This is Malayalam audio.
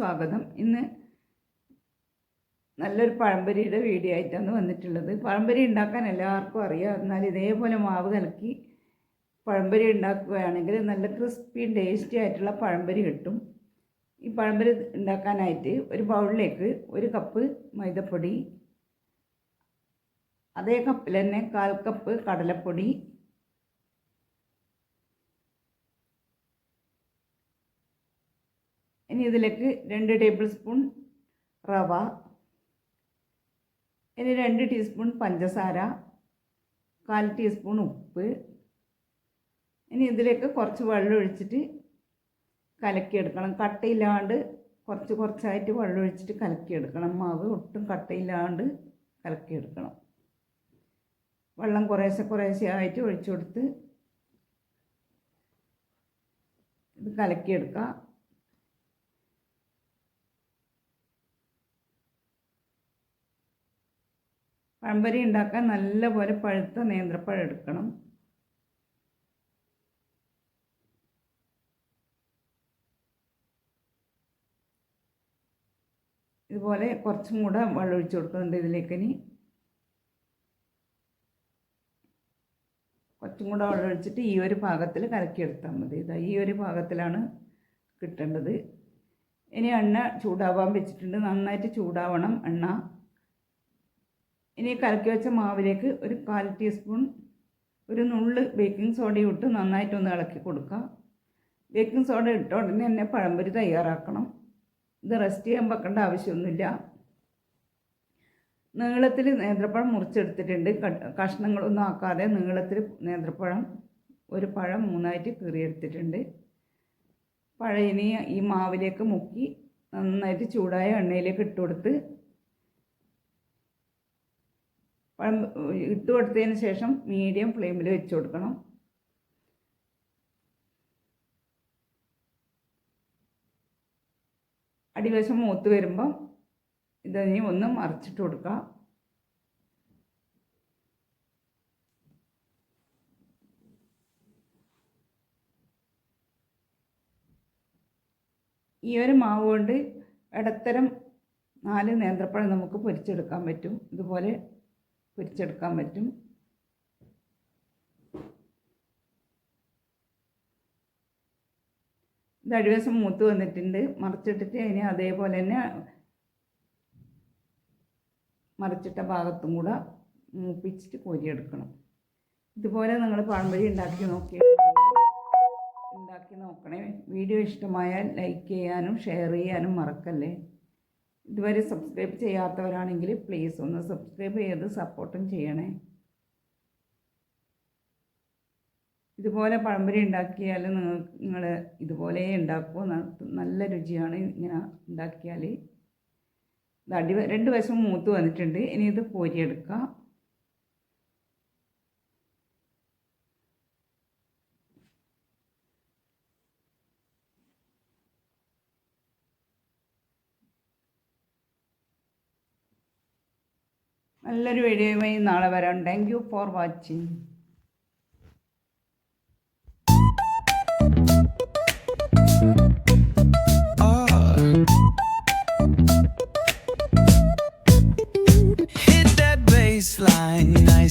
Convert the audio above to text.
സ്വാഗതം. ഇന്ന് നല്ലൊരു പഴംപൊരിയുടെ വീഡിയോ ആയിട്ടാണ് വന്നിട്ടുള്ളത്. പഴംപൊരി ഉണ്ടാക്കാൻ എല്ലാവർക്കും അറിയാം. എന്നാൽ ഇതേപോലെ മാവ് കലക്കി പഴംപൊരി ഉണ്ടാക്കുകയാണെങ്കിൽ നല്ല ക്രിസ്പി ടേസ്റ്റി ആയിട്ടുള്ള പഴംപൊരി കിട്ടും. ഈ പഴംപൊരി ഉണ്ടാക്കാനായിട്ട് ഒരു ബൗളിലേക്ക് ഒരു കപ്പ് മൈദപ്പൊടി അതേ കപ്പിൽ തന്നെ കാൽ കപ്പ് കടലപ്പൊടി ഇനി ഇതിലേക്ക് രണ്ട് ടേബിൾ സ്പൂൺ റവ ഇനി രണ്ട് ടീസ്പൂൺ പഞ്ചസാര കാൽ ടീസ്പൂൺ ഉപ്പ്. ഇനി ഇതിലേക്ക് കുറച്ച് വെള്ളം ഒഴിച്ചിട്ട് കലക്കിയെടുക്കണം. കട്ടയില്ലാണ്ട് കുറച്ച് കുറച്ചായിട്ട് വെള്ളം ഒഴിച്ചിട്ട് കലക്കിയെടുക്കണം. മാവ് ഒട്ടും കട്ടയില്ലാണ്ട് കലക്കിയെടുക്കണം. വെള്ളം കുറേശ്ശെ കുറേശ്ശെ ആയിട്ട് ഒഴിച്ചു കൊടുത്ത് ഇത് കലക്കിയെടുക്കുക പഴംപൊരി ഉണ്ടാക്കാൻ നല്ലപോലെ പഴുത്ത നേന്ത്രപ്പഴം എടുക്കണം. ഇതുപോലെ കുറച്ചും കൂടെ വെള്ളം ഒഴിച്ചു കൊടുക്കുന്നുണ്ട് ഇതിലേക്ക് ഇനി. കുറച്ചും കൂടെ വെള്ളം ഒഴിച്ചിട്ട് ഈ ഒരു പാകത്തിൽ കലക്കിയെടുത്താൽ മതി. ഇതാ ഈ ഒരു പാകത്തിലാണ് കിട്ടേണ്ടത്. ഇനി എണ്ണ ചൂടാവാൻ വെച്ചിട്ടുണ്ട്. നന്നായിട്ട് ചൂടാവണം എണ്ണ. ഇനി കലക്കി വെച്ച മാവിലേക്ക് ഒരു കാൽ ടീസ്പൂൺ ഒരു നുള്ള് ബേക്കിംഗ് സോഡയും ഇട്ട് നന്നായിട്ടൊന്ന് ഇളക്കി കൊടുക്കുക. ബേക്കിംഗ് സോഡ ഇട്ട ഉടനെ തന്നെ പഴംപൊരി തയ്യാറാക്കണം. ഇത് റെസ്റ്റ് ചെയ്യാൻ വെക്കേണ്ട ആവശ്യമൊന്നുമില്ല. നീളത്തിൽ നേന്ത്രപ്പഴം മുറിച്ചെടുത്തിട്ടുണ്ട്. കഷ്ണങ്ങളൊന്നും ആക്കാതെ നീളത്തിൽ നേന്ത്രപ്പഴം ഒരു പഴം മൂന്നായിട്ട് കീറിയെടുത്തിട്ടുണ്ട്. പഴയനെ ഈ മാവിലേക്ക് മുക്കി നന്നായിട്ട് ചൂടായ എണ്ണയിലേക്ക് ഇട്ട് കൊടുത്ത് പഴം ഇട്ട് കൊടുത്തതിന് ശേഷം മീഡിയം ഫ്ലെയിമിൽ വെച്ച് കൊടുക്കണം. അടിവശം മൂത്ത് വരുമ്പം ഇതിനി ഒന്ന് മറിച്ചിട്ട് കൊടുക്കുക ഈ ഒരു മാവ് കൊണ്ട് ഇടത്തരം നാല് നേന്ത്രപ്പഴം നമുക്ക് പൊരിച്ചെടുക്കാൻ പറ്റും. ഇതുപോലെ പൊരിച്ചെടുക്കാൻ പറ്റും. ഇത് അടിവശം മൂത്ത് വന്നിട്ടുണ്ട്. മറിച്ചിട്ടിട്ട് അതിനെ അതേപോലെ തന്നെ മറിച്ചിട്ട ഭാഗത്തും കൂടെ മൂപ്പിച്ചിട്ട് കോരിയെടുക്കണം. ഇതുപോലെ നിങ്ങൾ പഴംപൊരി ഉണ്ടാക്കി നോക്കി ഉണ്ടാക്കി നോക്കണേ. വീഡിയോ ഇഷ്ടമായാൽ ലൈക്ക് ചെയ്യാനും ഷെയർ ചെയ്യാനും മറക്കല്ലേ. ഇതുവരെ സബ്സ്ക്രൈബ് ചെയ്യാത്തവരാണെങ്കിൽ പ്ലീസ് ഒന്ന് സബ്സ്ക്രൈബ് ചെയ്ത് സപ്പോർട്ടും ചെയ്യണേ. ഇതുപോലെ പഴംപൊരി ഉണ്ടാക്കിയാൽ നിങ്ങൾ ഇതുപോലെ ഉണ്ടാക്കുമോ നല്ല രുചിയാണ് ഇങ്ങനെ ഉണ്ടാക്കിയാൽ ഇത് രണ്ട് വശം മൂത്ത് വന്നിട്ടുണ്ട്. ഇനി ഇത് കോരിയെടുക്കാം. നല്ലൊരു വീഡിയോയുമായി നാളെ വരാം. Thank you for watching